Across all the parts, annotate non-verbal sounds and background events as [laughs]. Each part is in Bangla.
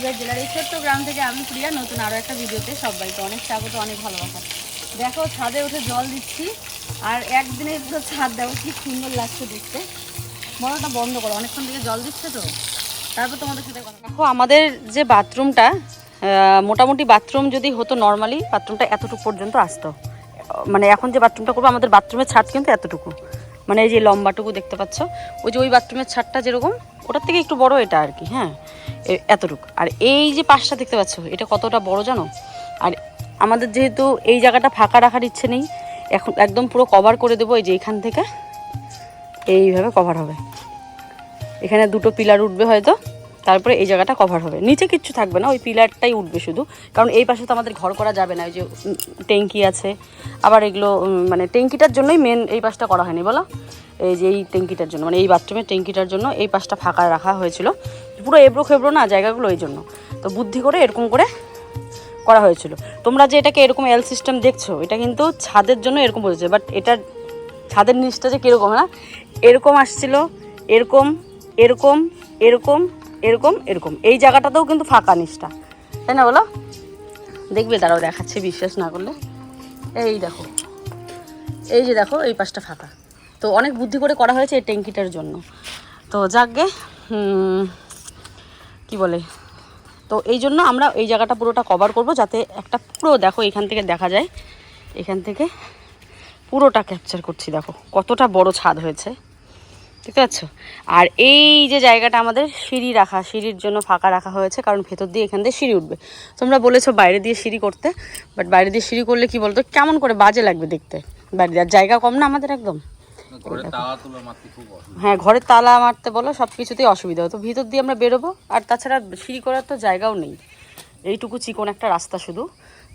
কোচবিহার জেলার এই ছোট্ট গ্রাম থেকে আমি প্রিয়া, নতুন আরও একটা ভিডিওতে সবাইকে অনেক স্বাগত, অনেক ভালোবাসা। দেখো, ছাদে উঠে জল দিচ্ছি, আর একদিনে তো ছাদ দেখো কি সুন্দর লাগছে দেখতে। মনটা বন্ধ করো, অনেকক্ষণ থেকে জল দিচ্ছে তো। তারপর তোমাদের সাথে কথা দেখো, আমাদের যে বাথরুমটা মোটামুটি বাথরুম যদি হতো নর্মালি, বাথরুমটা এতটুকু পর্যন্ত আসতো। মানে এখন যে বাথরুমটা করব, আমাদের বাথরুমের ছাদ কিন্তু এতটুকু। মানে এই যে লম্বাটুকু দেখতে পাচ্ছ, ওই যে ওই বাথরুমের ছাদটা যেরকম, ওটার থেকে একটু বড় এটা আর কি হ্যাঁ। এতটুকু। আর এই যে পাশটা দেখতে পাচ্ছ, এটা কতটা বড় জানো? আর আমাদের যেহেতু এই জায়গাটা ফাঁকা রাখার ইচ্ছে নেই, এখন একদম পুরো কভার করে দেবো এই যে এখান থেকে। এইভাবে কভার হবে। এখানে দুটো পিলার উঠবে হয়তো, তারপরে এই জায়গাটা কভার হবে। নিচে কিচ্ছু থাকবে না, ওই পিলারটাই উঠবে শুধু। কারণ এই পাশে তো আমাদের ঘর করা যাবে না, ওই যে ট্যাঙ্কি আছে। আবার এগুলো মানে ট্যাঙ্কিটার জন্যই মেন এই পাশটা করা হয়নি, বলো? এই যে এই ট্যাঙ্কিটার জন্য মানে এই বাথরুমের ট্যাঙ্কিটার জন্য এই পাশটা ফাঁকা রাখা হয়েছিল। পুরো এবড়ো খেবড়ো না জায়গাগুলো এই জন্য। তো বুদ্ধি করে এরকম করে করা হয়েছিল। তোমরা যে এটাকে এরকম এল সিস্টেম দেখছ, এটা কিন্তু ছাদের জন্য এরকম বলেছে বাট এটার ছাদের নিচটা যে কীরকম না এরকম আসছিল, এরকম এরকম এরকম এরকম এরকম। এই জায়গাটাতেও কিন্তু ফাঁকা নিচটা। তাই না বলো? দেখবে তারাও দেখাচ্ছে, বিশ্বাস না করলে। এই দেখো, এই যে দেখো, এই পাশটা ফাঁকা। তো অনেক বুদ্ধি করে করা হয়েছে এই ট্যাঙ্কিটার জন্য। তো যাকগে কি বলে? তো এই জন্য আমরা এই জায়গাটা পুরোটা কভার করব যাতে একটা পুরো দেখো এখান থেকে দেখা যায়। এখান থেকে পুরোটা ক্যাপচার করছি দেখো, কতটা বড় ছাদ হয়েছে। দেখতে পাচ্ছ? আর এই যে জায়গাটা আমাদের সিঁড়ি রাখা, সিঁড়ির জন্য ফাঁকা রাখা হয়েছে, কারণ ভেতর দিয়ে এখান দিয়ে সিঁড়ি উঠবে। তোমরা বলেছ বাইরে দিয়ে সিঁড়ি করতে বাট বাইরে দিয়ে সিঁড়ি করলে কি বলতো? কেমন করে বাজে লাগবে দেখতে? দিয়ে আর জায়গা কম না আমাদের একদম? ঘরে তালা তোলা মারতে খুব অসুবিধা। হ্যাঁ ঘরের তালা মারতে বলো সব কিছুতেই অসুবিধা হতো। ভিতর দিয়ে আমরা বেরোবো আর তাছাড়া সিঁড়ি করার তো জায়গাও নেই। এইটুকু চিকন একটা রাস্তা শুধু।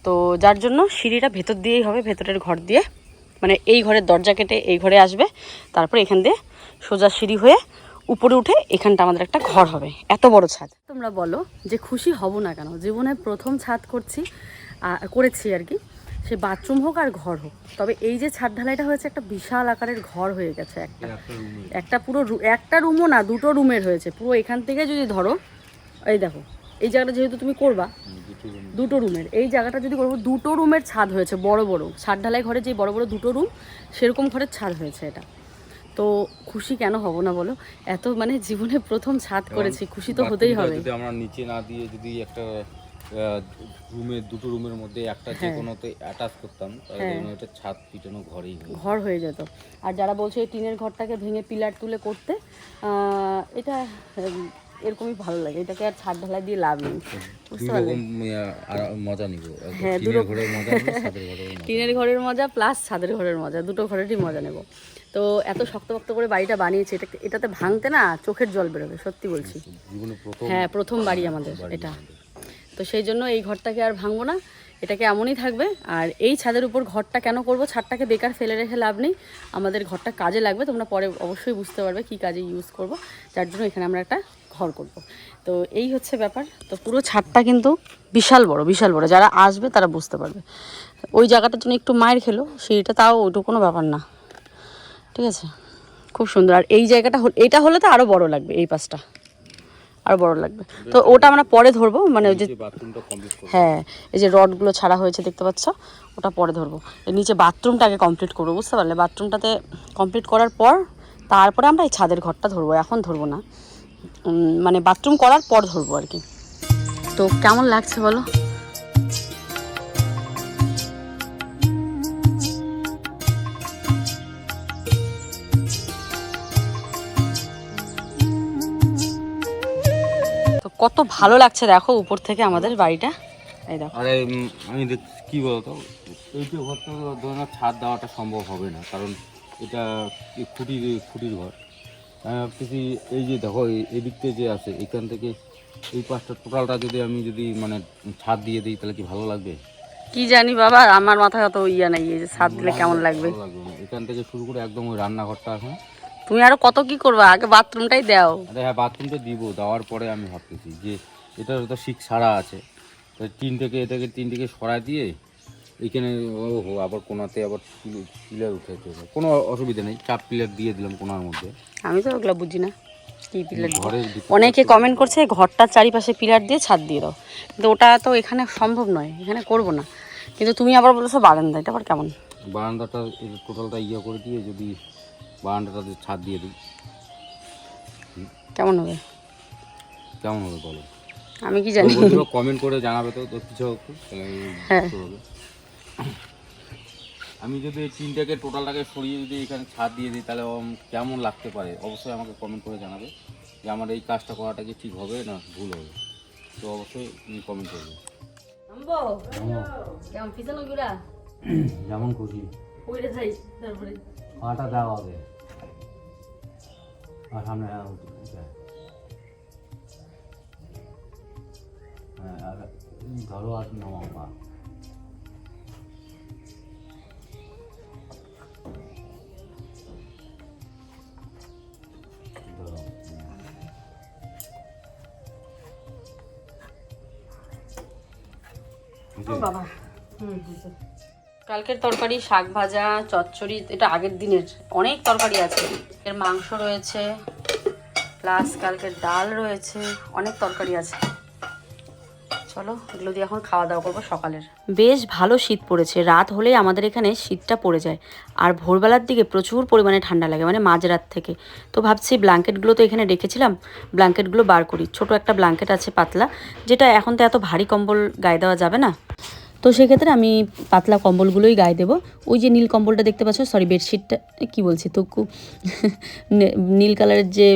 তো যার জন্য সিঁড়িটা ভেতর দিয়েই হবে ভেতরের ঘর দিয়ে। মানে এই ঘরের দরজা কেটে এই ঘরে আসবে। তারপর এখান দিয়ে সোজা সিঁড়ি হয়ে উপরে উঠে এখানটা আমাদের একটা ঘর হবে। এত বড় ছাদ। তোমরা বলো যে খুশি হব না কেন? জীবনে প্রথম ছাদ করছি করেছি আর কি। সে বাথরুম হোক আর ঘর হোক তবে এই যে ছাদ ঢালাইটা হয়েছে একটা বিশাল আকারের ঘর হয়ে গেছে একটা। একটা পুরো একটা রুমও না দুটো রুমের হয়েছে। পুরো এখান থেকে যদি ধরো এই দেখো এই জায়গাটা যেহেতু তুমি করবা দুটো দুটো রুমের এই জায়গাটা যদি করব দুটো রুমের ছাদ হয়েছে বড় বড়। ছাদ ঢালাই ঘরে যে বড় বড় দুটো রুম সেরকম ঘরের ছাদ হয়েছে এটা। তো খুশি কেন হব না বলো? এত মানে জীবনে প্রথম ছাদ করেছি খুশি তো হতেই হবে। যদি আমরা নিচে না দিয়ে যদি একটা রুমে দুটো রুমের মধ্যে একটা যে হ্যাঁ। কোনোতে অ্যাটাচ করতাম তাহলে হ্যাঁ। ওটা ছাদ পিটানো ঘরেই হয়ে ঘর হয়ে যেত। আর যারা বলছে এই টিনের ঘরটাকে ভেঙে পিলার তুলে করতে এটা এরকমই ভালো লাগে। এটাকে আর ছাদ ঢালাই দিয়ে লাভ নেই। আর মজা নিব? হ্যাঁ, টিনের [laughs] ঘরের মজা টিনের ঘরের প্লাস ছাদের ঘরের মজা দুটো ঘরেরই মজা নেব। তো এত শক্ত শক্তপক্ত করে বাড়িটা বানিয়েছে এটা এটাতে ভাঙতে না চোখের জল বেরোবে সত্যি বলছি। হ্যাঁ প্রথম বাড়ি আমাদের এটা। তো সেই জন্য এই ঘরটাকে আর ভাঙবো না, এটাকে এমনই থাকবে। আর এই ছাদের উপর ঘরটা কেন করব, ছাদটাকে বেকার ফেলে রেখে লাভ নেই। আমাদের ঘরটা কাজে লাগবে, তোমরা পরে অবশ্যই বুঝতে পারবে কি কাজে ইউজ করব। যার জন্য এখানে আমরা একটা ঘর করব। তো এই হচ্ছে ব্যাপার। তো পুরো ছাদটা কিন্তু বিশাল বড় বিশাল বড়। যারা আসবে তারা বুঝতে পারবে। ওই জায়গাটার জন্য একটু মায়ের খেলো, সেইটা তাও ওইটুকু কোনো ব্যাপার না। ঠিক আছে? খুব সুন্দর। আর এই জায়গাটা এটা হলে তো আরও বড় লাগবে এই পাশটা। আরও বড় লাগবে। তো ওটা আমরা পরে ধরবো মানে ওই যে হ্যাঁ এই যে রডগুলো ছাড়া হয়েছে দেখতে পাচ্ছ? ওটা পরে ধরবো। এর নিচে বাথরুমটাকে আগে কমপ্লিট করব বুঝতে পারলে? বাথরুমটাতে কমপ্লিট করার পর তারপরে আমরা এই ছাদের ঘরটা ধরবো। এখন ধরবো না। মানে বাথরুম করার পর ধরবো আর কি। তো কেমন লাগছে বলো? কত ভালো লাগছে দেখো উপর থেকে আমাদের বাড়িটা। এই দেখো। আরে আমি কি বলতো? এইটা ঘরটা ধরো না ছাদ দেওয়াটা সম্ভব হবে না কারণ এটা কি খুঁটির খুঁটির ঘর। আমি ভাবতেছি এই যে দেখো এই- এদিক থেকে যে আছে এখান থেকে এই পাঁচটা টোটালটা যদি আমি যদি মানে ছাদ দিয়ে দিই তাহলে কি ভালো লাগবে? কি জানি বাবা আমার মাথায় অত ইয়া নাই এই যে ছাদ দিলে কেমন লাগবে? এখান থেকে শুরু করে একদম ওই রান্নাঘরটা এখন। তুমি আরও কত কি করবে? আগে বাথরুমটাই দাও। আরে হ্যাঁ বাথরুমটা দিব দেওয়ার পরে আমি ভাবতেছি যে এটা তো শিক ছাড়া আছে। তো তিন থেকে এটাকে তিন থেকে সরা দিয়ে এখানে ও হো আবার কোনাতে আবার পিলার উঠে যেতে হবে। কোনো অসুবিধা নেই চাপ পিলার দিয়ে দিলাম কোনার মধ্যে। আমি তো ওগুলো বুঝি না কি পিলার অনেকে কমেন্ট করছে ঘরটার চারিপাশে পিলার দিয়ে ছাদ দিয়ে দাও। কিন্তু ওটা তো এখানে সম্ভব নয় এখানে করব না। কিন্তু তুমি আবার বলেছ বারান্দা এটা আবার কেমন? বারান্দাটা টোটালটা ইয়ে করে দিয়ে যদি বারান্দাটাতে ছাদ দিয়ে দিই। কেমন হবে? কেমন হবে বলো? আমি কি জানি? কমেন্ট করে জানাবে তো তো কিছু একটু তাহলে হ্যাঁ। হবে। আমি যদি এই টিনটাকে টোটালটাকে সরিয়ে যদি এখানে ছাদ দিয়ে দিই তাহলে কেমন লাগতে পারে? অবশ্যই আমাকে কমেন্ট করে জানাবে যে আমার এই কাজটা করাটা কি ঠিক হবে না ভুল হবে। তো অবশ্যই কমেন্ট করবে। কেমন? পিছনে গুড়া [clears throat] যেমন খুশি উড়ে যাই তারপরে পাটা দেওয়া হবে আর সামনে হ্যাঁ, উঠে- উঠে। হ্যাঁ, আর ধরো আর নমাও পা ধরো, হুম। বাবা কালকের তরকারি, শাক ভাজা, চচ্চড়ি, এটা আগের দিনের। অনেক তরকারি আছে। এর মাংস রয়েছে, প্লাস কালকের ডাল রয়েছে, অনেক তরকারি আছে। চলো, এগুলো দিয়ে এখন খাওয়া দাওয়া করব সকালের। বেশ ভালো শীত পড়েছে। রাত হলেই আমাদের এখানে শীতটা পড়ে যায়। আর ভোরবেলার দিকে প্রচুর পরিমাণে ঠান্ডা লাগে মানে মাঝরাত থেকে। তো ভাবছি ব্ল্যাঙ্কেটগুলো তো এখানে রেখেছিলাম। ব্ল্যাঙ্কেটগুলো বার করি। ছোট একটা ব্ল্যাঙ্কেট আছে পাতলা, যেটা এখন তো এত ভারী কম্বল গায়ে দেওয়া যাবে না। তো সেক্ষেত্রে আমি পাতলা কম্বলগুলোই গায়ে দেবো। ওই যে নীল কম্বলটা দেখতে পাচ্ছ সরি বেডশিটটা কি বলছি, তো [laughs] নীল কালারের যে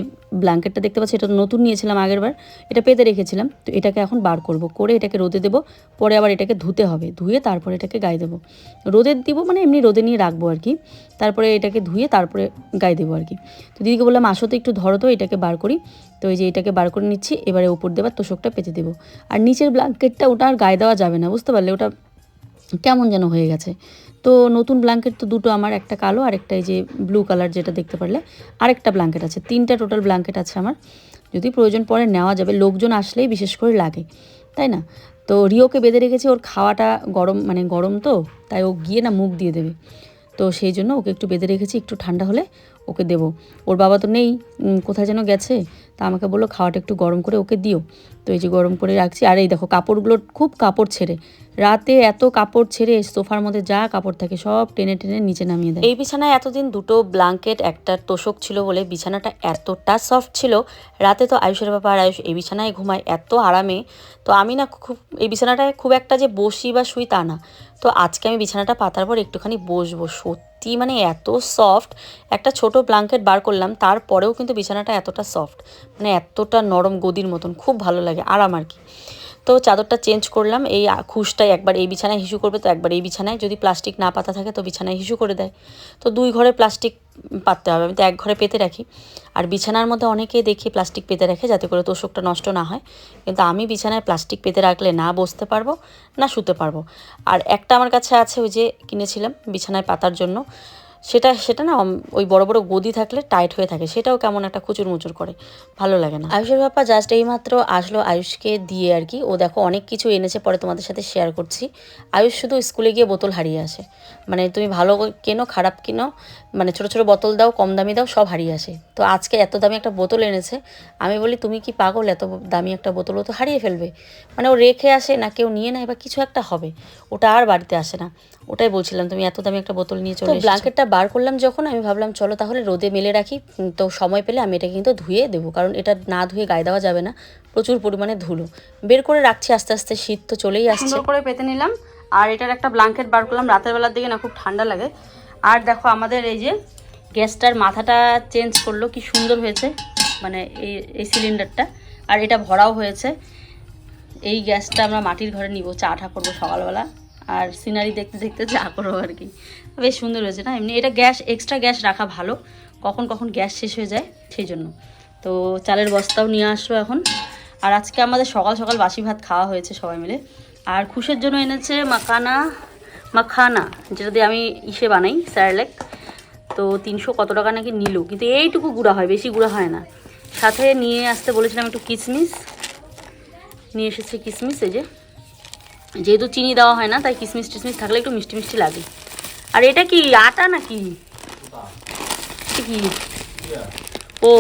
ব্ল্যাঙ্কেটটা দেখতে পাচ্ছি, এটা নতুন নিয়েছিলাম আগের বার এটা পেতে রেখেছিলাম, তো এটাকে এখন বার করব, করে এটাকে রোদে দেবো, পরে আবার এটাকে ধুতে হবে, ধুয়ে তারপরে এটাকে গায়ে দেবো। রোদে দিব মানে এমনি রোদে নিয়ে রাখব আর কি, তারপরে এটাকে ধুয়ে তারপরে গায়ে দেবো আর কি। তো দিদিকে বললাম, আসো তো একটু ধরো তো, এটাকে বার করি। তো এই যে এটাকে বার করে নিচ্ছি, এবারে উপর দেবার তোষকটা পেতে দেবো। আর নিচের ব্ল্যাঙ্কেটটা ওটা আর গায়ে দেওয়া যাবে না, বুঝতে পারলে ওটা কেমন যেন হয়ে গেছে। তো নতুন ব্ল্যাঙ্কেট তো দুটো আমার, একটা কালো আর একটা এই যে ব্লু কালার যেটা দেখতে পারলে। আরেকটা ব্ল্যাঙ্কেট আছে, তিনটা টোটাল ব্ল্যাঙ্কেট আছে আমার। যদি প্রয়োজন পরে নেওয়া যাবে, লোকজন আসলেই বিশেষ করে লাগে, তাই না? তো রিওকে বেঁধে রেখেছি, ওর খাওয়াটা গরম মানে গরম তো, তাই ও গিয়ে না মুখ দিয়ে দেবে। তো সেই জন্য ওকে একটু বেঁধে রেখেছি, একটু ঠান্ডা হলে ওকে দেবো। ওর বাবা তো নেই কোথায় যেন গেছে, তা আমাকে বলল খাওয়াটা একটু গরম করে ওকে দিও। তো এই যে গরম করে রাখছি, আর এই দেখো কাপড়গুলো খুব কাপড় ছেড়ে। রাতে এত কাপড় ছেড়ে সোফার মধ্যে যা কাপড় থাকে সব টেনে টেনে নিচে নামিয়ে দেয়। এই বিছানায় এতদিন দুটো ব্ল্যাঙ্কেট, একটা তোষক ছিল বলে বিছানাটা এতটা সফট ছিল, রাতে তো আয়ুষের বাবা আর আয়ুষ এই বিছানায় ঘুমায় এত আরামে। তো আমি না খুব, এই বিছানাটায় খুব একটা যে বসি বা শুই তা না। তো আজকে আমি বিছানাটা পাতার পর একটুখানি বসবো। সত্যি মানে এত সফট একটা ছোট ব্লাঙ্কেট বার করলাম, তারপরেও কিন্তু বিছানাটা এতটা সফট মানে এতটা নরম গদির মতন, খুব ভালো লাগে, আরাম আর কি। তো চাদরটা চেঞ্জ করলাম, এই খুশটাই একবার এই বিছানায় হিসু করবে তো একবার এই বিছানায়, যদি প্লাস্টিক না পাতা থাকে তো বিছানায় হিসু করে দেয়। তো দুই ঘরে প্লাস্টিক পাততে হবে, আমি তো এক ঘরে পেতে রাখি। আর বিছানার মধ্যে অনেকেই দেখি প্লাস্টিক পেতে রাখে যাতে করে তোষকটা নষ্ট না হয়। কিন্তু আমি বিছানায় প্লাস্টিক পেতে রাখলে না বসতে পারব, না শুতে পারব। আর একটা আমার কাছে আছে ওই যে কিনেছিলাম বিছানায় পাতার জন্য। সেটা সেটা না ওই বড় বড় গদি থাকলে টাইট হয়ে থাকে। সেটাও কেমন একটা কুচুর মুচুর করে। ভালো লাগে না। আয়ুষের বাপ্পা জাস্ট এইমাত্র আসলো আয়ুষকে দিয়ে আর কি। ও দেখো অনেক কিছু এনেছে, পরে তোমাদের সাথে শেয়ার করছি। আয়ুষ শুধু স্কুলে গিয়ে বোতল হারিয়ে আসে। মানে তুমি ভালো কেনো, খারাপ কেনো মানে ছোট ছোট বোতল দাও, কম দামি দাও, সব হারিয়ে আসে। তো আজকে এত দামি একটা বোতল এনেছে। আমি বলি, তুমি কি পাগল? এত দামি একটা বোতল ও তো হারিয়ে ফেলবে। মানে ও রেখে আসে, না কেউ নিয়ে নেয় বা কিছু একটা হবে। ওটা আর বাড়িতে আসে না। ওটাই বলছিলাম তুমি এত দামি একটা বোতল নিয়ে চলে ব্ল্যাঙ্কেটটা বার করলাম যখন আমি ভাবলাম চলো তাহলে রোদে মেলে রাখি তো সময় পেলে আমি এটা কিন্তু ধুয়ে দেবো কারণ এটা না ধুয়ে গায়ে দেওয়া যাবে না প্রচুর পরিমাণে ধুলো। বের করে রাখছি আস্তে আস্তে শীত তো চলেই আসছে। সুন্দর করে পেতে নিলাম আর এটার একটা ব্ল্যাঙ্কেট বার করলাম রাতের বেলার দিকে না খুব ঠান্ডা লাগে। আর দেখো আমাদের এই যে গ্যাসটার মাথাটা চেঞ্জ করল কি সুন্দর হয়েছে মানে এই এই সিলিন্ডারটা আর এটা ভরাও হয়েছে। এই গ্যাসটা আমরা মাটির ঘরে নিব চা ঠা করব সকালবেলা। আর সিনারি দেখতে দেখতে চা করব আর কি। বেশ সুন্দর হয়েছে না? এমনি এটা গ্যাস এক্সট্রা গ্যাস রাখা ভালো। কখন কখন গ্যাস শেষ হয়ে যায় সেই জন্য। তো চালের বস্তাও নিয়ে আসলো এখন। আর আজকে আমাদের সকাল সকাল বাসি ভাত খাওয়া হয়েছে সবাই মিলে। আর খুশের জন্য এনেছে মাখানা মাখানা, যেটা দিয়ে আমি ইসে বানাই, স্যারলেক। তো তিনশো কত টাকা নাকি নিল। কিন্তু এইটুকু গুঁড়া হয়, বেশি গুঁড়া হয় না। সাথে নিয়ে আসতে বলেছিলাম একটু কিশমিশ নিয়ে এসেছে কিশমিশ এই যে। যেহেতু চিনি দেওয়া হয় না, তাই কিশমিশ টিশমিশ থাকলে একটু মিষ্টি মিষ্টি লাগে। আর এটা কি আটা নাকি? কি? ও,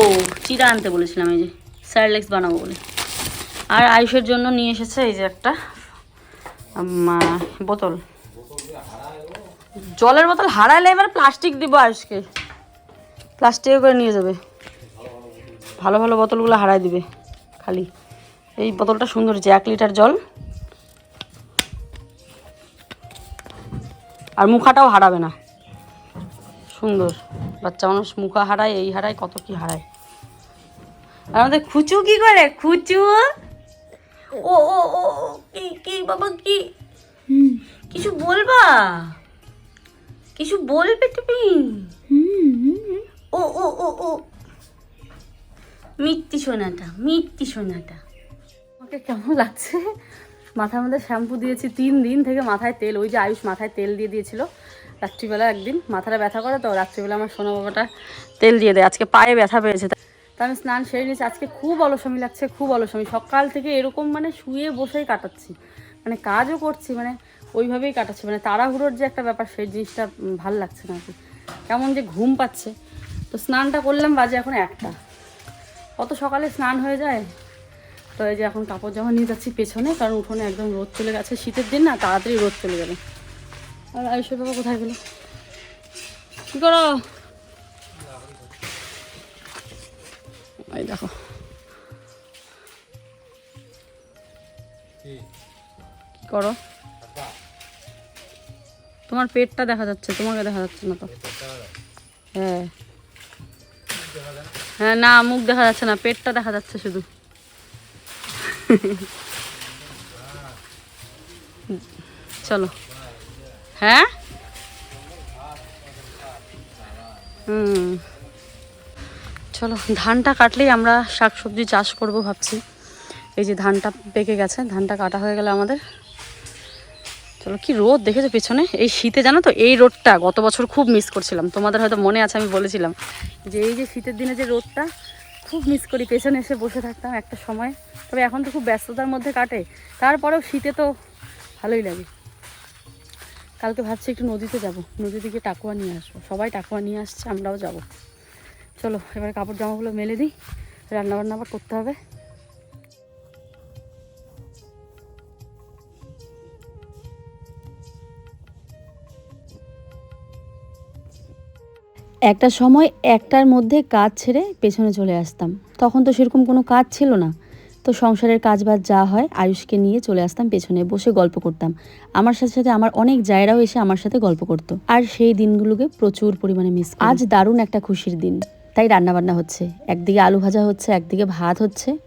চিরা আনতে বলেছিলাম, এই যে স্যারলেক্স বানাবো বলে। আর আয়ুষের জন্য নিয়ে এসেছে এই যে একটা বোতল। জলের বোতল হারালে এবার প্লাস্টিক দিব আয়ুষকে। প্লাস্টিকে করে নিয়ে যাবে। ভালো ভালো বোতলগুলো হারাই দিবে, খালি। এই বোতলটা সুন্দর হচ্ছে এক লিটার জল। আর মুখাটাও হারাবে না। সুন্দর। বাচ্চা মানুষ মুখা হারায় এই হারায় কত কি হারায়। আর আমাদের খুচু কি করে? খুচু? ও ও ও ও, কি কি বাবা কি? কিছু বলবা? কিছু বলবে তুমি? ও ও ও ও। মিত্তি সোনাটা মিত্তি সোনাটা। আমাকে কেমন লাগছে? মাথার মধ্যে শ্যাম্পু দিয়েছি তিন দিন থেকে মাথায় তেল, ওই যে আয়ুষ মাথায় তেল দিয়ে দিয়েছিল। রাত্রিবেলা একদিন, মাথাটা ব্যথা করে তো, রাত্রিবেলা আমার সোনা বাবাটা তেল দিয়ে দেয়। আজকে পায়ে ব্যথা পেয়েছে। তা আমি স্নান সেরে নিয়েছি। আজকে খুব অলসমি লাগছে, খুব অলসমি। সকাল থেকে এরকম মানে শুয়ে বসেই কাটাচ্ছি। মানে কাজও করছি মানে ওইভাবেই কাটাচ্ছি। মানে তাড়াহুড়োর যে একটা ব্যাপার, সেই জিনিসটা ভালো লাগছে না কি কেমন যে ঘুম পাচ্ছে। তো স্নানটা করলাম বাজে এখন একটা। অত সকালে স্নান হয়ে যায়? তো এই যে এখন কাপড় জামা নিয়ে যাচ্ছি পেছনে কারণ উঠোনে একদম রোদ চলে গেছে শীতের দিন না তাড়াতাড়ি রোদ চলে যাবে। আর আয়ুষের বাবা কোথায় গেল? কি করো? এই দেখো। কি? করো? তোমার পেটটা দেখা যাচ্ছে তোমাকে দেখা যাচ্ছে না তো। হ্যাঁ। হ্যাঁ না মুখ দেখা যাচ্ছে না পেটটা দেখা যাচ্ছে শুধু। চলো। হ্যাঁ? হুম। চলো, ধানটা কাটলেই আমরা শাকসবজি চাষ করব ভাবছি। এই যে ধানটা পেকে গেছে, ধানটা কাটা হয়ে গেলে আমাদের। চলো, কি রোদ দেখেছ পেছনে? এই শীতে জানো তো, এই রোদটা, গত বছর খুব মিস করছিলাম। তোমাদের হয়তো মনে আছে, আমি বলেছিলাম যে এই যে শীতের দিনে যে রোদটা খুব মিস করি। পেছনে এসে বসে থাকতাম একটা সময়। তবে এখন তো খুব ব্যস্ততার মধ্যে কাটে। তারপরেও শীতে তো ভালোই লাগে। কালকে ভাবছি একটু নদীতে যাব। নদী থেকে টাকুয়া নিয়ে আসব। সবাই টাকুয়া নিয়ে আসছে, আমরাও যাব। চলো, এবার কাপড় জামাগুলো মেলে দিই। রান্নাবান্না আবার করতে হবে। একটা সময় একটার মধ্যে কাজ ছেড়ে পেছনে চলে আসতাম। তখন তো সেরকম কোনো কাজ ছিল না। তো সংসারের কাজ বাজ যা হয়, আয়ুষকে নিয়ে চলে আসতাম, পেছনে বসে গল্প করতাম। আমার সাথে সাথে আমার অনেক জায়রাও এসে আমার সাথে গল্প করতো। আর সেই দিনগুলোকে প্রচুর পরিমাণে মিস আজ দারুণ একটা খুশির দিন। তাই রান্না বান্না হচ্ছে। একদিকে আলু ভাজা হচ্ছে, একদিকে ভাত হচ্ছে।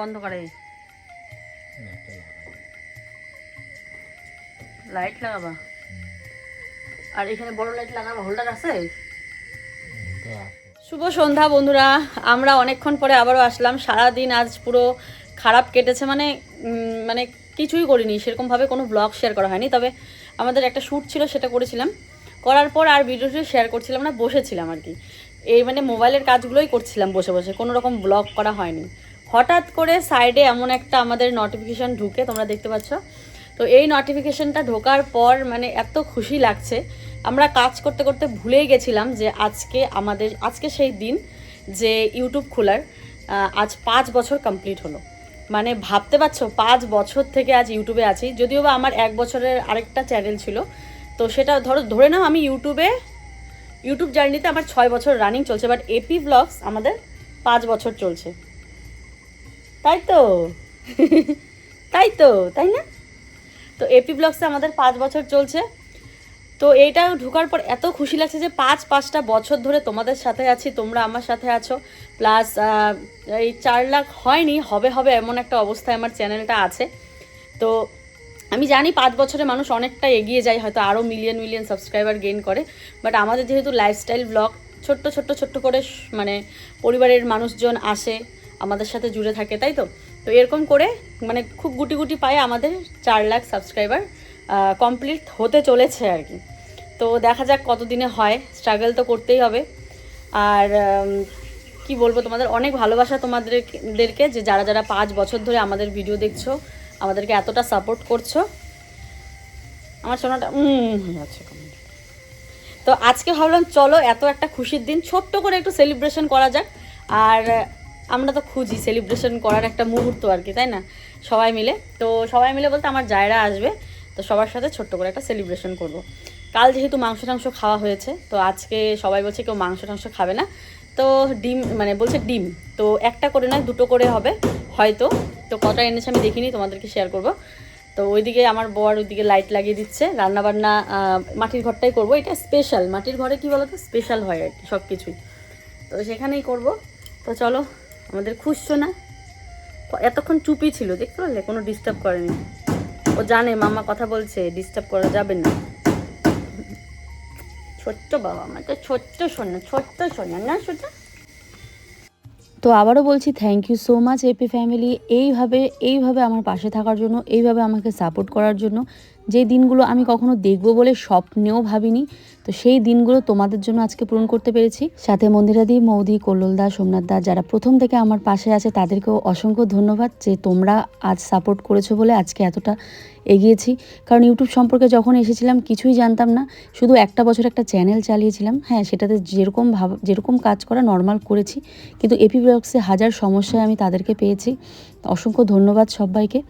অন্ধকারে? লাইট লাগাবা। আর এখানে বড় লাইট লাগাবা হোল্ডার আছে? শুভ সন্ধ্যা বন্ধুরা, আমরা অনেকক্ষণ পরে আবারও আসলাম। সারা দিন আজ পুরো খারাপ কেটেছে মানে মানে কিছুই করিনি। সেরকমভাবে কোনো ব্লগ শেয়ার করা হয়নি। তবে আমাদের একটা শ্যুট ছিল, সেটা করেছিলাম। করার পর আর ভিডিওটি শেয়ার করছিলাম না, বসেছিলাম আর কি। এই মানে মোবাইলের কাজগুলোই করছিলাম বসে বসে, কোনো রকম ব্লগ করা হয়নি। হঠাৎ করে সাইডে এমন একটা আমাদের নোটিফিকেশন ঢুকে, তোমরা দেখতে পাচ্ছ। তো এই নোটিফিকেশনটা ঢোকার পর মানে এত খুশি লাগছে। আমরা কাজ করতে করতে ভুলেই গেছিলাম যে আজকে আমাদের, আজকে সেই দিন যে ইউটিউব খোলার আজ পাঁচ বছর কমপ্লিট হলো। মানে ভাবতে পারছ, পাঁচ বছর থেকে আজ ইউটিউবে আছি। যদিও বা আমার এক বছরের আরেকটা চ্যানেল ছিল। তো সেটা ধরো, ধরে নাও আমি ইউটিউবে ইউটিউব জার্নিতে আমার ছয় বছর রানিং চলছে বাট এপি ব্লগস আমাদের পাঁচ বছর চলছে। তাই তো? [laughs] তাই তো? তাই না? তো এপি ব্লগসে আমাদের পাঁচ বছর চলছে। তো এইটা ঢোকার পর এত খুশি লাগছে যে পাঁচ, পাঁচটা বছর ধরে তোমাদের সাথে আছি, তোমরা আমার সাথে আছো। প্লাস এই চার লাখ হয়নি, হবে হবে এমন একটা অবস্থায় আমার চ্যানেলটা আছে। তো আমি জানি পাঁচ বছরে মানুষ অনেকটা এগিয়ে যায়, হয়তো আরও মিলিয়ন মিলিয়ন সাবস্ক্রাইবার গেইন করে। বাট আমাদের যেহেতু লাইফস্টাইল ব্লগ ছোট্ট ছোট্ট ছোট্ট করে মানে পরিবারের মানুষজন আসে, আমাদের সাথে জুড়ে থাকে, তাই তো? তো এরকম করে মানে খুব গুটি গুটি পায়ে আমাদের চার লাখ সাবস্ক্রাইবার কমপ্লিট হতে চলেছে আর কি। তো দেখা যাক কতদিনে হয় স্ট্রাগল তো করতেই হবে। আর কি বলব তোমাদের, অনেক ভালোবাসা তোমাদেরদেরকে যে যারা যারা পাঁচ বছর ধরে আমাদের ভিডিও দেখছ, আমাদেরকে এতটা সাপোর্ট করছ। আমার যাচ্ছে comment। তো আজকে ভাবলাম, চলো এত একটা খুশির দিন, ছোট্ট করে একটু সেলিব্রেশন করা যাক। আর আমরা তো খুঁজি সেলিব্রেশন করার একটা মুহূর্ত আর কি, তাই না? সবাই মিলে। তো সবাই মিলে বলতে আমার জায়রা আসবে, তো সবার সাথে ছোট্ট করে একটা সেলিব্রেশন করব। কাল যেহেতু মাংস টাংস খাওয়া হয়েছে, তো আজকে সবাই বলছে কেউ মাংস টাংস খাবে না। তো ডিম মানে বলছে ডিম, তো একটা করে নয়, দুটো করে হবে, হয়তো। তো কটা এনেছে আমি দেখিনি, তোমাদেরকে শেয়ার করব। তো ওইদিকে আমার বর ওইদিকে লাইট লাগিয়ে দিচ্ছে, রান্নাবান্না মাটির ঘরটাই করব। এটা স্পেশাল মাটির ঘরে কি বলতো? স্পেশাল হয় আর কি সব কিছুই তো সেখানেই করব। তো চলো আমাদের খুঁজছো না? এতক্ষণ চুপি ছিল, দেখতে পারলে? কোনো ডিস্টার্ব করেনি। ও জানে, মামা কথা বলছে ডিস্টার্ব করা যাবে না। ছোট্ট বাবা, আমার তো ছোট্ট সোনা ছোট্ট সোনা না সোনা তো আবারও বলছি thank you so much AP family এইভাবে এইভাবে আমার পাশে থাকার জন্য, এইভাবে আমাকে সাপোর্ট করার জন্য, যে দিনগুলো আমি কখনো দেখব বলে স্বপ্নেও ভাবিনি তো সেই দিনগুলো তোমাদের জন্য আজকে পূরণ করতে পেরেছি। সাথে মন্দিরাদি, মৌদি কল্লোলদা সোমনাথ দা যারা প্রথম থেকে আমার পাশে আছে, তাদেরকেও অসংখ্য ধন্যবাদ যে তোমরা আজ সাপোর্ট করেছ বলে আজকে এতটা এগিয়েছি। কারণ ইউটিউব সম্পর্কে যখন এসেছিলাম, কিছুই জানতাম না। শুধু একটা বছর একটা চ্যানেল চালিয়েছিলাম। হ্যাঁ সেটাতে যেরকম ভাব, যেরকম কাজ করা নর্মাল করেছি। কিন্তু এপি ব্লগসে হাজার সমস্যায় আমি তাদেরকে পেয়েছি। অসংখ্য ধন্যবাদ সবাইকে।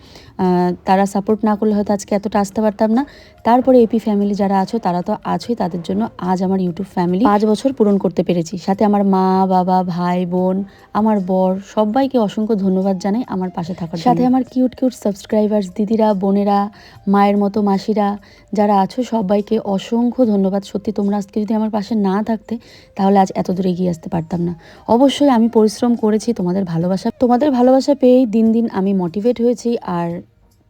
তারা সাপোর্ট না করলে হয়তো আজকে এতটা আসতে পারতাম না। তারপরে এপি ফ্যামিলি যারা আছো তারা তো আছোই তাদের জন্য আজ আমার ইউটিউব ফ্যামিলি পাঁচ বছর পূরণ করতে পেরেছি। সাথে আমার মা বাবা ভাই বোন আমার বর সবাইকে অসংখ্য ধন্যবাদ জানাই আমার পাশে থাকার সাথে আমার কিউট কিউট সাবস্ক্রাইবার্স দিদিরা বোনেরা মায়ের মতো মাসিরা যারা আছো সবাইকে অসংখ্য ধন্যবাদ। সত্যি তোমরা আজকে যদি আমার পাশে না থাকতে তাহলে আজ এত দূরে এগিয়ে আসতে পারতাম না। অবশ্যই আমি পরিশ্রম করেছি তোমাদের ভালোবাসা তোমাদের ভালোবাসা পেয়েই দিন দিন আমি মোটিভেট হয়েছি আর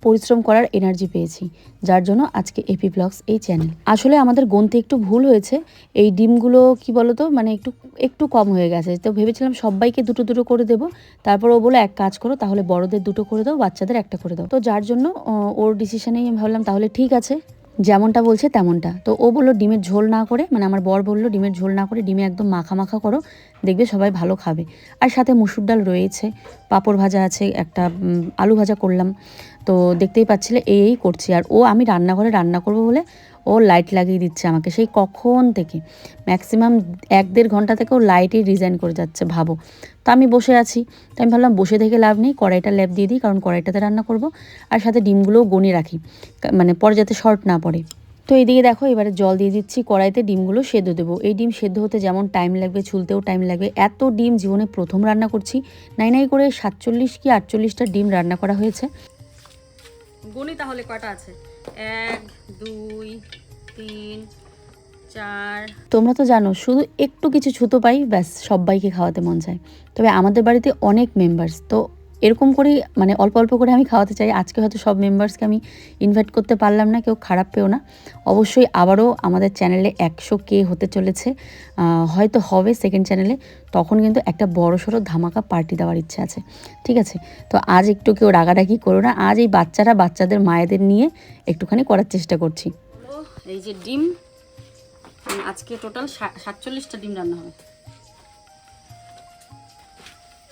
পরিশ্রম করার এনার্জি পেয়েছি, যার জন্য আজকে এপি ব্লগস এই চ্যানেল আসলে আমাদের গন্তে একটু ভুল হয়েছে, এই ডিমগুলো কি বলতো মানে একটু একটু কম হয়ে গেছে। তো ভেবেছিলাম সবাইকে দুটো দুটো করে দেব, তারপর ও বলে এক কাজ করো, তাহলে বড়দের দুটো করে দাও, বাচ্চাদের একটা করে দাও। তো যার জন্য ওর ডিসিশনেই আমি ভাবলাম, তাহলে ঠিক আছে। যেমনটা বলছে তেমনটা। তো ও বলল, ডিমের ঝোল না করে মানে আমার বর বলল, ডিমের ঝোল না করে, ডিমে একদম মাখা মাখা করো, দেখবে সবাই ভালো খাবে। আর সাথে মুসুর ডাল রয়েছে, পাঁপড় ভাজা আছে, একটা আলু ভাজা করলাম। তো দেখতেই পাচ্ছিলে, এই এই করছি। আর ও, আমি রান্নাঘরে রান্না করব বলে ও লাইট লাগিয়ে দিচ্ছে আমাকে। সেই কখন থেকে? ম্যাক্সিমাম এক দেড় ঘণ্টা থেকে ও লাইটই ডিজাইন করে যাচ্ছে, ভাবো। তো আমি বসে আছি। তো আমি ভাবলাম, বসে থেকে লাভ নেই, কড়াইটা ল্যাপ দিয়ে দিই, কারণ কড়াইটাতে রান্না করব। আর সাথে ডিমগুলোও গনে রাখি। মানে পরে যাতে শর্ট না পড়ে। তো এইদিকে দেখো, এবারে জল দিয়ে দিচ্ছি, কড়াইতে ডিমগুলো সেদ্ধ দেবো। এই ডিম সেদ্ধ হতে যেমন টাইম লাগবে, ছুলতেও টাইম লাগবে। এত ডিম জীবনে প্রথম রান্না করছি। নাই নাই করে সাতচল্লিশ কি আটচল্লিশটা ডিম রান্না করা হয়েছে। গণি তাহলে কটা আছে? এক, দুই, তিন, চার। তোমরা তো জানো, শুধু একটু কিছু ছুতো পাই, ব্যাস, সবাইকে খাওয়াতে মন চায়। তবে আমাদের বাড়িতে অনেক মেম্বার্স তো এরকম করেই মানে অল্প অল্প করে আমি খাওয়াতে চাই। আজকে হয়তো সব মেম্বার্সকে আমি ইনভাইট করতে পারলাম না, কেউ খারাপ পেও না। অবশ্যই আবারও আমাদের চ্যানেলে একশো কে হতে চলেছে। হয়তো হবে সেকেন্ড চ্যানেলে তখন কিন্তু একটা বড় সড়ো ধামাকা পার্টি দেওয়ার ইচ্ছে আছে। ঠিক আছে? তো আজ একটু কেউ রাগারাগি করো না। আজ এই বাচ্চারা বাচ্চাদের, মায়েদের নিয়ে একটুখানি করার চেষ্টা করছি। এই যে ডিম। আজকে টোটাল সাতচল্লিশটা ডিম রান্না হবে।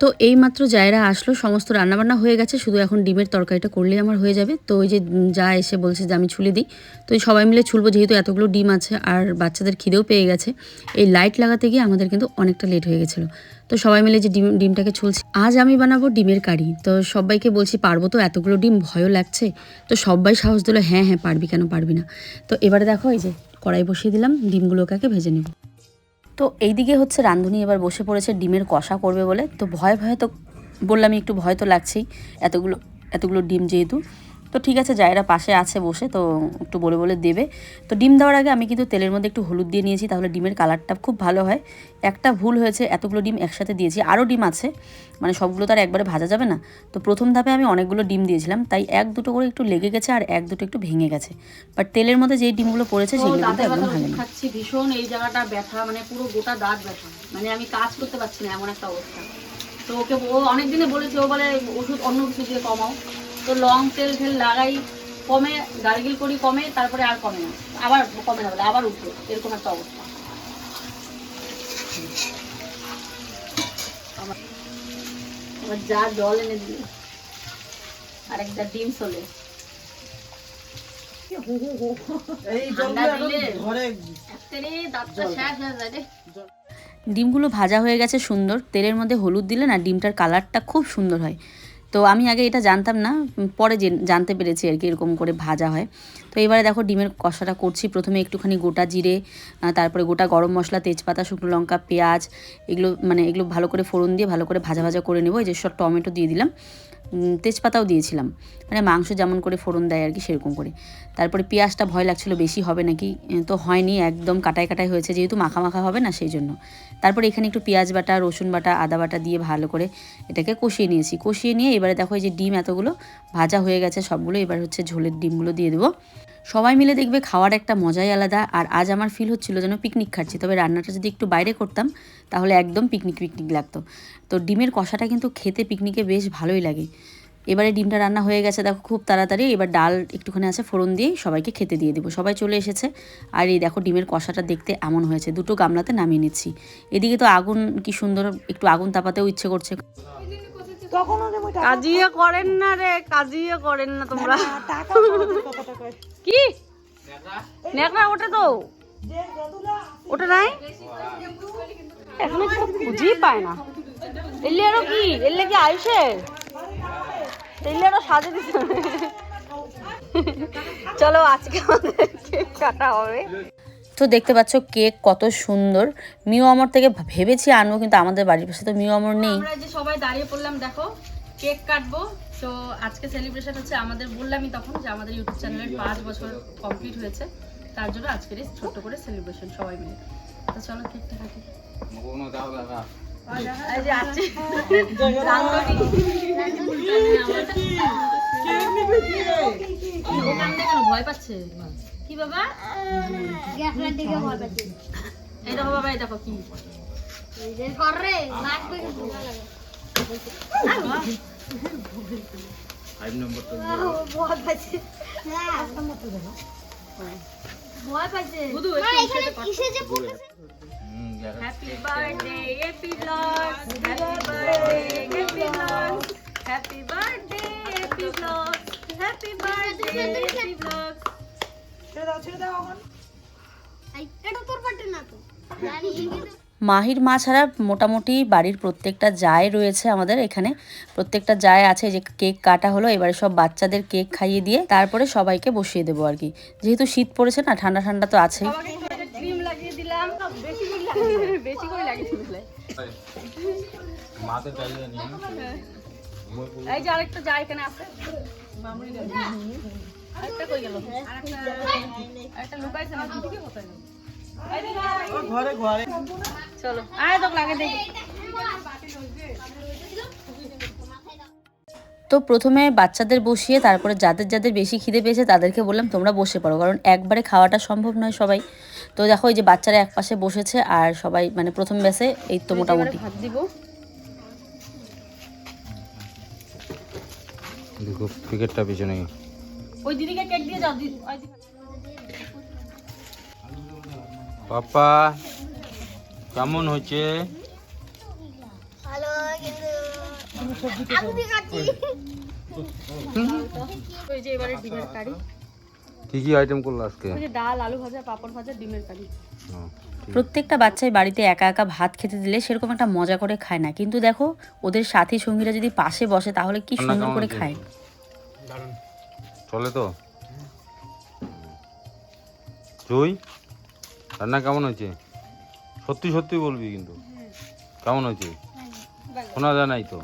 তো এইমাত্র জায়রা আসলো, সমস্ত রান্নাবান্না হয়ে গেছে, শুধু এখন ডিমের তরকারিটা করলেই আমার হয়ে যাবে। তো ওই যে যা এসে বলছে যে আমি ছুলে দিই। তো এই সবাই মিলে ছুলবো, যেহেতু এতগুলো ডিম আছে আর বাচ্চাদের খিদেও পেয়ে গেছে। এই লাইট লাগাতে গিয়ে আমাদের কিন্তু অনেকটা লেট হয়ে গেছিল। তো সবাই মিলে যে ডিম, ডিমটাকে ছুলছি, আজ আমি বানাবো ডিমের কারি। তো সবাইকে বলছি, পারব তো? এতগুলো ডিম? ভয়ও লাগছে? তো সবাই সাহস দিল হ্যাঁ হ্যাঁ পারবি কেন? পারবি না। তো এবারে দেখো, এই যে কড়াই বসিয়ে দিলাম, ডিমগুলোকে ভেজে নেব। তো এইদিকে হচ্ছে রাঁধুনি এবার বসে পড়েছে, ডিমের কষা করবে বলে। তো ভয় ভয়ে তো বললামই একটু ভয় তো লাগছেই, এতগুলো এতগুলো ডিম যেহেতু। তো ঠিক আছে জায়রা পাশে আছে বসে তো একটু বলে বলে দেবে। তো ডিম দেওয়ার আগে আমি কিন্তু তেলের মধ্যে একটু হলুদ দিয়ে নিয়েছি তাহলে ডিমের কালারটা খুব ভালো হয়। একটা ভুল হয়েছে এতগুলো ডিম একসাথে দিয়েছি আরও ডিম আছে মানে সবগুলো তো আর একবারে ভাজা যাবে না। তো প্রথম ধাপে আমি অনেকগুলো ডিম দিয়েছিলাম তাই এক দুটো করে একটু লেগে গেছে আর এক দুটো একটু ভেঙে গেছে। বাট তেলের মধ্যে যেই ডিমগুলো পড়েছে সেগুলো কিন্তু একদম ব্যথা ভাঙেনি। খাচ্ছি ভীষণ এই জায়গাটা ব্যথা মানে পুরো গোটা দাঁত ব্যথা। মানে আমি কাজ করতে পারছি না এমন একটা অবস্থা। তো ওকে ও অনেক দিনে বলেছে ও বলে ওষুধ অন্য কিছু দিয়ে কমাও। তো লং তেল ফেল লাগাই কমে গার্গিল করি কমে তারপরে আর কমে না। আবার কমে না বলে আবার উঠবে এরকম একটা অবস্থা। আবার যা জল এনে দিলে আর একটা ডিম চলে। ডিমগুলো ভাজা হয়ে গেছে সুন্দর তেলের মধ্যে হলুদ দিলে না ডিমটার কালারটা খুব সুন্দর হয়। তো আমি আগে এটা জানতাম না পরে জেন- জানতে পেরেছি আর কি এরকম করে ভাজা হয়। তো এবারে দেখো ডিমের কষাটা করছি। প্রথমে একটুখানি গোটা জিরে তারপরে গোটা গরম মশলা, তেজপাতা, শুকনো লঙ্কা, পেঁয়াজ, এগুলো মানে এগুলো ভালো করে ফোড়ন দিয়ে ভালো করে ভাজা ভাজা করে নেব। এই যে সব টমেটো দিয়ে দিলাম। তেজপাতাও দিয়েছিলাম। মানে মাংস যেমন করে ফোড়ন দেয় আর কি, সেরকম করে। তারপরে পেঁয়াজটা ভয় লাগছিল, বেশি হবে নাকি? তো হয়নি, একদম কাটায় কাটাই হয়েছে, যেহেতু মাখা মাখা হবে না সেই জন্য। তারপরে এখানে একটু পেঁয়াজ বাটা, রসুন বাটা, আদা বাটা দিয়ে ভালো করে এটাকে কষিয়ে নিয়েছি। কষিয়ে নিয়ে এবারে দেখো এই যে ডিম এতগুলো ভাজা হয়ে গেছে, সবগুলো এবার হচ্ছে ঝোলের ডিমগুলো দিয়ে দেবো। সবাই মিলে দেখবে খাওয়ার একটা মজাই আলাদা। আর আজ আমার ফিল হচ্ছিল যেন পিকনিক খাচ্ছি। তবে রান্নাটা যদি একটু বাইরে করতাম, তাহলে একদম পিকনিক পিকনিক লাগতো। তো ডিমের কষাটা কিন্তু খেতে পিকনিকে বেশ ভালোই লাগে। এবারে ডিমটা রান্না হয়ে গেছে, দেখো খুব তাড়াতাড়ি। এবার ডাল একটুখানি আছে, ফোড়ন দিয়েই সবাইকে খেতে দিয়ে দেবো। সবাই চলে এসেছে। আর এই দেখো ডিমের কষাটা দেখতে এমন হয়েছে। দুটো গামলাতে নামিয়ে নিচ্ছি। এদিকে তো আগুন কি সুন্দর, একটু আগুন তাপাতেও ইচ্ছে করছে। কাজিয়ে করেন না রে কাজিয়ে করেন না তোমরা। কি? নেকড়া ওটা তো। ওটা নাই? এখনও খুঁজেই পায় না। এলে আরও কি? এলে কি আয়ুষের এলে আরও সাজে দিতে চলো আজকে আমাদের কাটা হবে। তো দেখতে পাচ্ছ কেক কত সুন্দর। মিও আমর থেকে ভেবেছি আনব কিন্তু আমাদের বাড়ির পাশে তো মিও আমর নেই। আমরা যে সবাই দাঁড়িয়ে পড়লাম দেখো কেক কাটবো। তো আজকে সেলিব্রেশন হচ্ছে আমাদের বললামই তখন যে আমাদের ইউটিউব চ্যানেলের পাঁচ বছর কমপ্লিট হয়েছে। তার জন্য আজকের এই ছোট্ট করে সেলিব্রেশন সবাই মিলে। তো চলো কেকটা কাটি। কোনো দাও যে আছে ওখান থেকে কেন ভয় পাচ্ছে কি বাবা এই দেখো বাবা এই দেখো কি ফাইভ নম্বর তো বুধু হুম, দেখা- happy birthday AP blogs happy birthday AP blogs happy birthday AP এটা তোর পাটে না তো। জানি মাহির মা ছাড়া মোটামুটি বাড়ির প্রত্যেকটা জায় রয়েছে আমাদের এখানে। প্রত্যেকটা জায় আছে যে কেক কাটা হলো এবারে সব বাচ্চাদের কেক খাইয়ে দিয়ে তারপরে সবাইকে বসিয়ে দেবো আর কি। যেহেতু শীত পড়েছে না ঠান্ডা ঠান্ডা তো আছেই বাবাকে একটু ক্রিম লাগিয়ে দিলাম। বেশি করে লাগিয়ে বেশি করে লাগিয়ে দিলে মাতে চাইলে নিয়ে এই যে আরেকটা যা এখানে আছে। মামুনি কই গেল? আরেকটা আরেকটা লুকাইছে না দিকে কোথায় ঘরে ঘরে। চলো আয় তো লাগে দেখি। তো প্রথমে বাচ্চাদের বসিয়ে তারপরে যাদের যাদের বেশি খিদে পেয়েছে তাদেরকে বললাম তোমরা বসে পড়ো কারণ একবারে খাওয়াটা সম্ভব নয় সবাই। তো দেখো এই যে বাচ্চারা এক পাশে বসেছে আর সবাই মানে প্রথম ব্যাসে এই তো মোটামুটি। ভাত দিব। দেখো ক্রিকেটটা পিছনে ওই দিদিকে কেক দিয়ে যাও দিদি। পাপা কেমন হয়েছে? ভালো কিন্তু আমি খাচ্ছি ওই যে এবারে ডিমের কারি। কি কি আইটেম করল আজকে? ডাল আলু ভাজা পাপড় ভাজা ডিমের কারি। হ্যাঁ, প্রত্যেকটা বাচ্চাই বাড়িতে একা একা ভাত খেতে দিলে সেরকম একটা মজা করে খায় না। কিন্তু দেখো ওদের সাথী সঙ্গীরা যদি পাশে বসে তাহলে কি সুন্দর করে? খায়। চলে তো? জুই, রান্না কেমন হয়েছে? সত্যি সত্যি বলবি কিন্তু। কেমন হয়েছে? শোনা যায় নাই তো?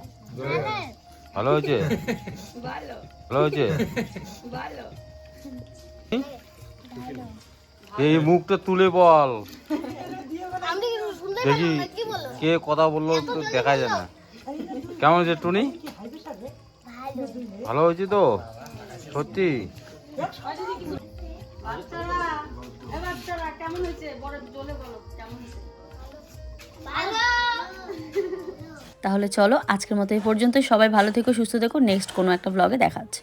ভালো হয়েছে? ভালো হয়েছে? এই? মুখটা তুলে বল। দেখি কে কথা বলল তো দেখা যায় না। কেমন হয়েছে টুনি? ভালো হয়েছে তো? সত্যি? তাহলে চলো, আজকের মতো এই পর্যন্ত সবাই ভালো থেকো, সুস্থ থেকো। নেক্সট কোনো একটা ব্লগে দেখা হচ্ছে।